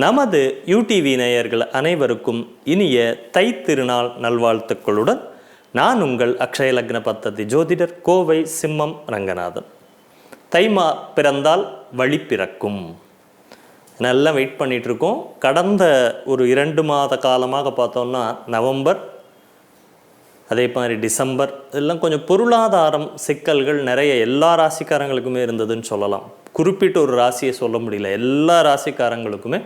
நமது யூடிவி நேயர்கள் அனைவருக்கும் இனிய தை திருநாள் நல்வாழ்த்துக்களுடன் நான் உங்கள் அக்ஷய லக்ன பத்ததி ஜோதிடர் கோவை சிம்மம் ரங்கநாதன். தைமா பிறந்தால் வழி பிறக்கும். நல்லா வெயிட் பண்ணிகிட்ருக்கோம் இருக்கோம் கடந்த ஒரு இரண்டு மாத காலமாக பார்த்தோம்னா நவம்பர் அதே மாதிரி டிசம்பர் இதெல்லாம் கொஞ்சம் பொருளாதாரம் சிக்கல்கள் நிறைய எல்லா ராசிக்காரங்களுக்குமே இருந்ததுன்னு சொல்லலாம். குறிப்பிட்ட ஒரு ராசியை சொல்ல முடியல. எல்லா ராசிக்காரங்களுக்குமே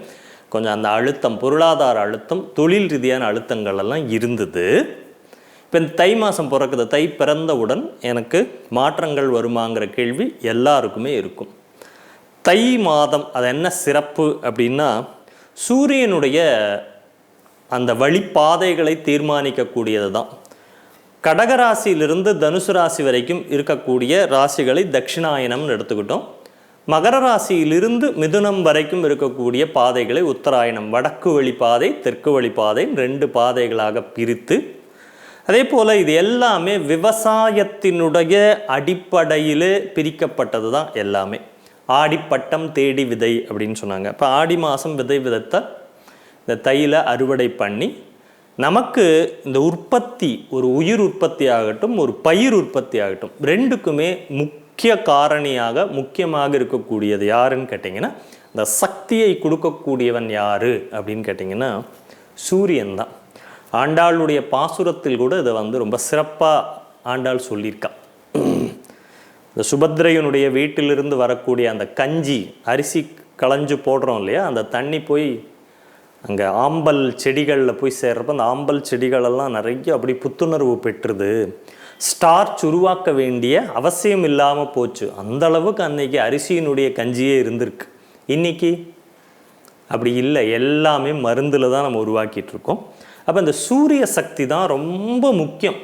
கொஞ்சம் அந்த அழுத்தம் பொருளாதார அழுத்தம் தொழில் ரீதியான அழுத்தங்கள் எல்லாம் இருந்தது. இப்போ இந்த தை மாதம் பிறக்குது. தை பிறந்தவுடன் எனக்கு மாற்றங்கள் வருமாங்கிற கேள்வி எல்லாருக்குமே இருக்கும். தை மாதம் அது என்ன சிறப்பு அப்படின்னா சூரியனுடைய அந்த வழிப்பாதைகளை தீர்மானிக்கக்கூடியது தான். கடகராசியிலிருந்து தனுசு ராசி வரைக்கும் இருக்கக்கூடிய ராசிகளை தட்சிணாயனம்னு எடுத்துக்கிட்டோம். மகர ராசியிலிருந்து மிதுனம் வரைக்கும் இருக்கக்கூடிய பாதைகளை உத்தராயணம் வடக்கு வழிப்பாதை தெற்கு வழி பாதை ரெண்டு பாதைகளாக பிரித்து அதே போல் இது எல்லாமே விவசாயத்தினுடைய அடிப்படையில் பிரிக்கப்பட்டது தான் எல்லாமே ஆடிப்பட்டம் தேடி விதை அப்படின்னு சொன்னாங்க. இப்போ ஆடி மாதம் விதை விதைத்த இந்த தையில அறுவடை பண்ணி நமக்கு இந்த உற்பத்தி ஒரு உயிர் உற்பத்தி ஆகட்டும் ஒரு பயிர் உற்பத்தி ஆகட்டும் ரெண்டுக்குமே முக்கிய காரணியாக முக்கியமாக இருக்கக்கூடியது யாருன்னு கேட்டிங்கன்னா இந்த சக்தியை கொடுக்கக்கூடியவன் யார் அப்படின்னு கேட்டிங்கன்னா சூரியன் தான். ஆண்டாளுடைய பாசுரத்தில் கூட இதை வந்து ரொம்ப சிறப்பாக ஆண்டாள் சொல்லியிருக்கா. இந்த சுபத்ரையனுடைய வீட்டிலிருந்து வரக்கூடிய அந்த கஞ்சி அரிசி களைஞ்சு போடுறோம் இல்லையா அந்த தண்ணி போய் அங்கே ஆம்பல் செடிகளில் போய் சேர்றப்ப அந்த ஆம்பல் செடிகளெல்லாம் நிறைய அப்படி புத்துணர்வு பெற்றுது. ஸ்டார்ச் உருவாக்க வேண்டிய அவசியம் இல்லாமல் போச்சு. அந்தளவுக்கு அன்றைக்கி அன்னைக்கு அரிசியினுடைய கஞ்சியே இருந்திருக்கு. இன்னைக்கு? அப்படி இல்லை. எல்லாமே மருந்தில் தான் நம்ம உருவாக்கிட்டு இருக்கோம். அப்போ இந்த சூரிய சக்தி தான் ரொம்ப முக்கியம்.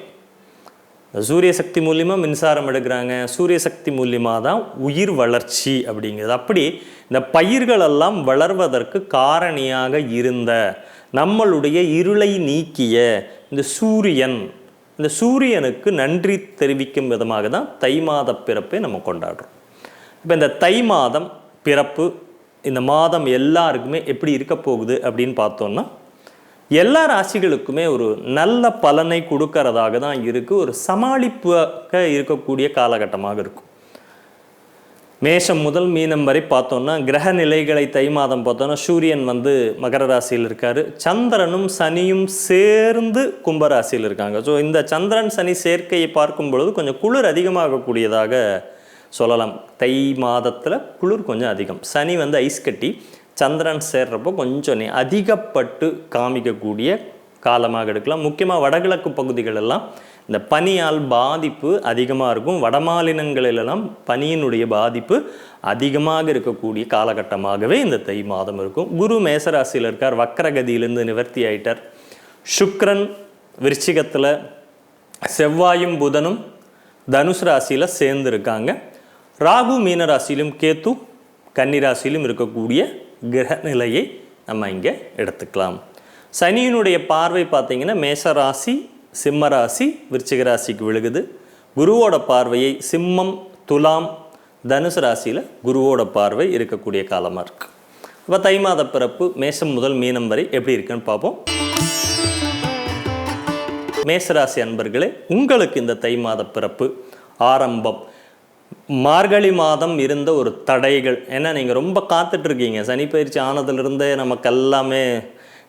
இந்த சூரிய சக்தி மூலியமாக மின்சாரம் எடுக்கிறாங்க. சூரிய சக்தி மூலியமாக தான் உயிர் வளர்ச்சி அப்படிங்கிறது. அப்படி இந்த பயிர்களெல்லாம் வளர்வதற்கு காரணியாக இருந்த நம்மளுடைய இருளை நீக்கிய இந்த சூரியன் இந்த சூரியனுக்கு நன்றி தெரிவிக்கும் விதமாக தான் தை மாத பிறப்பை நம்ம கொண்டாடுறோம். இப்போ இந்த தை மாதம் பிறப்பு இந்த மாதம் எல்லாருக்குமே எப்படி இருக்க போகுது அப்படின்னு பார்த்தோம்னா எல்லா ராசிகளுக்குமே ஒரு நல்ல பலனை கொடுக்கறதாக தான் இருக்குது ஒரு சமாளிப்பாக இருக்கக்கூடிய காலகட்டமாக இருக்கும். மேஷம் முதல் மீனம் வரை பார்த்தோன்னா கிரக நிலைகளை தை மாதம் பார்த்தோன்னா சூரியன் வந்து மகர ராசியில் இருக்கார். சந்திரனும் சனியும் சேர்ந்து கும்பராசியில் இருக்காங்க. ஸோ இந்த சந்திரன் சனி சேர்க்கையை பார்க்கும் பொழுது கொஞ்சம் குளிர் அதிகமாகக்கூடியதாக சொல்லலாம். தை மாதத்தில் குளிர் கொஞ்சம் அதிகம். சனி வந்து ஐஸ் கட்டி சந்திரன் சேர்றப்போ கொஞ்சம் நீ அதிகப்பட்டு காமிக்கக்கூடிய காலமாக எடுக்கலாம். முக்கியமாக வடகிழக்கு பகுதிகள் எல்லாம் இந்த பனியால் பாதிப்பு அதிகமாக இருக்கும். வடமாநிலங்களிலெல்லாம் பனியினுடைய பாதிப்பு அதிகமாக இருக்கக்கூடிய காலகட்டமாகவே இந்த தை மாதம் இருக்கும். குரு மேசராசியில் இருக்கார். வக்கரகதியிலிருந்து நிவர்த்தி ஆயிட்டார். சுக்ரன் விருச்சிகத்தில் செவ்வாயும் புதனும் தனுசு ராசியில் சேர்ந்துருக்காங்க. ராகு மீன ராசியிலும் கேத்து கன்னிராசியிலும் இருக்கக்கூடிய கிரக நிலையை நம்ம இங்கே எடுத்துக்கலாம். சனியினுடைய பார்வை பார்த்திங்கன்னா மேசராசி சிம்ம ராசி விருச்சிக ராசிக்கு விழுகுது. குருவோட பார்வையை சிம்மம் துலாம் தனுசு ராசியில் குருவோட பார்வை இருக்கக்கூடிய காலமாக இருக்கு. இப்போ தை மாத பிறப்பு மேசம் முதல் மீனம் வரை எப்படி இருக்குன்னு பார்ப்போம். மேசராசி அன்பர்களே உங்களுக்கு இந்த தை மாத பிறப்பு ஆரம்பம். மார்கழி மாதம் இருந்த ஒரு தடைகள். ஏன்னா நீங்கள் ரொம்ப காத்துட்ருக்கீங்க சனி பயிற்சி ஆனதுலேருந்தே நமக்கு எல்லாமே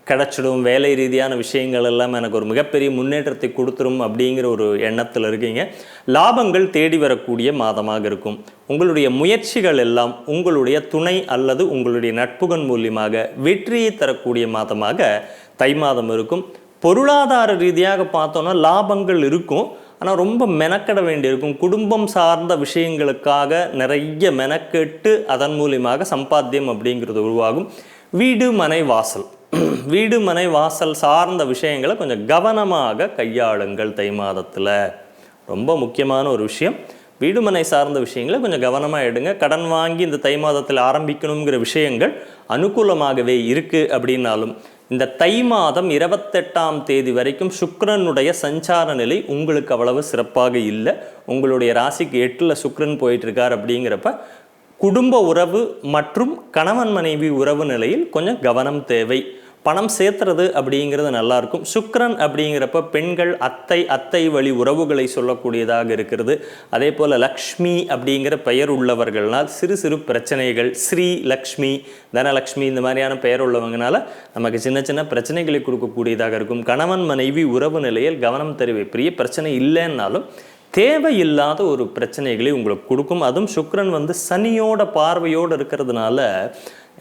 கிடச்சிடும் வேலை ரீதியான விஷயங்கள் எல்லாம் எனக்கு ஒரு மிகப்பெரிய முன்னேற்றத்தை கொடுத்துரும் அப்படிங்கிற ஒரு எண்ணத்தில் இருக்கீங்க. லாபங்கள் தேடி வரக்கூடிய மாதமாக இருக்கும். உங்களுடைய முயற்சிகள் எல்லாம் உங்களுடைய துணை அல்லது உங்களுடைய நட்புகன் மூலியமாக வெற்றியை தரக்கூடிய மாதமாக தை மாதம் இருக்கும். பொருளாதார ரீதியாக பார்த்தோன்னா லாபங்கள் இருக்கும். ஆனால் ரொம்ப மெனக்கட வேண்டியிருக்கும். குடும்பம் சார்ந்த விஷயங்களுக்காக நிறைய மெனக்கெட்டு அதன் மூலியமாக சம்பாத்தியம் அப்படிங்கிறது உருவாகும். வீடு மனை வாசல். வீடு மனை வாசல் சார்ந்த விஷயங்களை கொஞ்சம் கவனமாக கையாளுங்கள் தை மாதத்தில். ரொம்ப முக்கியமான ஒரு விஷயம். வீடுமனை சார்ந்த விஷயங்களை கொஞ்சம் கவனமாக எடுங்க. கடன் வாங்கி இந்த தை மாதத்தில் ஆரம்பிக்கணுங்கிற விஷயங்கள் அனுகூலமாகவே இருக்குது அப்படின்னாலும் இந்த தை மாதம் இருபத்தெட்டாம் தேதி வரைக்கும் சுக்கரனுடைய சஞ்சார நிலை உங்களுக்கு அவ்வளவு சிறப்பாக இல்லை. உங்களுடைய ராசிக்கு எட்டில் சுக்கரன் போயிட்டுருக்கார் அப்படிங்கிறப்ப குடும்ப உறவு மற்றும் கணவன் மனைவி உறவு நிலையில் கொஞ்சம் கவனம் தேவை. பணம் சேர்த்துறது அப்படிங்கிறது நல்லாயிருக்கும். சுக்ரன் அப்படிங்கிறப்ப பெண்கள் அத்தை அத்தை வழி உறவுகளை சொல்லக்கூடியதாக இருக்கிறது. அதே போல் லக்ஷ்மி அப்படிங்கிற பெயர் உள்ளவர்கள்னால் சிறு சிறு பிரச்சனைகள் ஸ்ரீ லக்ஷ்மி தனலக்ஷ்மி இந்த மாதிரியான பெயர் உள்ளவங்கனால நமக்கு சின்ன சின்ன பிரச்சனைகளை கொடுக்கக்கூடியதாக இருக்கும். கணவன் மனைவி உறவு நிலையில் கவனம் தெரிவி பெரிய பிரச்சனை இல்லைன்னாலும் தேவையில்லாத ஒரு பிரச்சனைகளை உங்களுக்கு கொடுக்கும். அதுவும் சுக்ரன் வந்து சனியோட பார்வையோடு இருக்கிறதுனால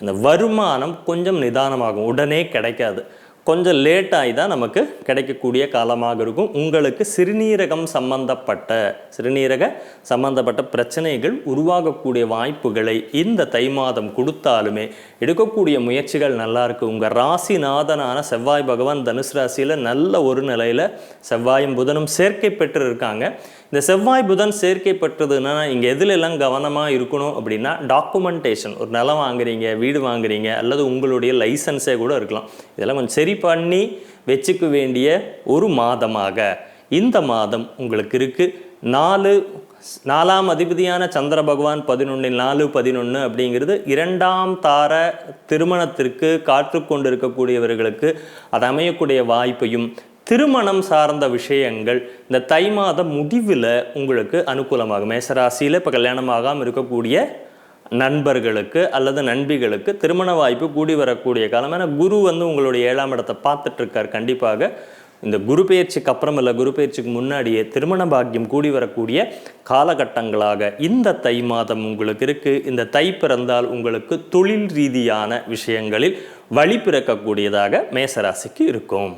இந்த வருமானம் கொஞ்சம் நிதானமாகும். உடனே கிடைக்காது. கொஞ்சம் லேட் ஆகி தான் நமக்கு கிடைக்கக்கூடிய காலமாக இருக்கும். உங்களுக்கு சிறுநீரகம் சம்பந்தப்பட்ட சிறுநீரக சம்பந்தப்பட்ட பிரச்சனைகள் உருவாகக்கூடிய வாய்ப்புகளை இந்த தை மாதம் கொடுத்தாலுமே எடுக்கக்கூடிய முயற்சிகள் நல்லாயிருக்கு உங்கள் ராசிநாதனான செவ்வாய் பகவான் தனுசு ராசியில் நல்ல ஒரு நிலையில் செவ்வாயும் புதனும் சேர்க்கை பெற்று இருக்காங்க இந்த செவ்வாய் புதன் சேர்க்கை பெற்றதுன்னா இங்கே எதுலெல்லாம் கவனமாக இருக்கணும் அப்படின்னா டாக்குமெண்டேஷன் ஒரு நிலம் வாங்குறீங்க வீடு வாங்குறீங்க அல்லது உங்களுடைய லைசன்ஸே கூட இருக்கலாம். இதெல்லாம் கொஞ்சம் சரி பண்ணி வச்சுக்க வேண்டிய ஒரு மாதமாக. இந்த மாதம் உங்களுக்கு இருக்குது நாலு நாலாம் அதிபதியான சந்திர பகவான் பதினொன்றில் நாலு பதினொன்று அப்படிங்கிறது இரண்டாம் தார திருமணத்திற்கு காற்று கொண்டிருக்கக்கூடியவர்களுக்கு அது அமையக்கூடிய வாய்ப்பையும் திருமணம் சார்ந்த விஷயங்கள் இந்த தை மாத முடிவில் உங்களுக்கு அனுகூலமாகும். மேசராசியில் இப்போ கல்யாணம் ஆகாமல் இருக்கக்கூடிய நண்பர்களுக்கு அல்லது நண்பிகளுக்கு திருமண வாய்ப்பு கூடி வரக்கூடிய காலம். ஏன்னா குரு வந்து உங்களுடைய ஏழாம் இடத்தை பார்த்துட்டு இருக்கார் கண்டிப்பாக இந்த குரு பயிற்சிக்கு அப்புறம் இல்லை குரு பயிற்சிக்கு முன்னாடியே திருமண பாக்கியம் கூடி வரக்கூடிய காலகட்டங்களாக இந்த தை மாதம் உங்களுக்கு இருக்குது இந்த தை பிறந்தால் உங்களுக்கு தொழில் ரீதியான விஷயங்களில் வழி பிறக்கக்கூடியதாக மேசராசிக்கு இருக்கும்.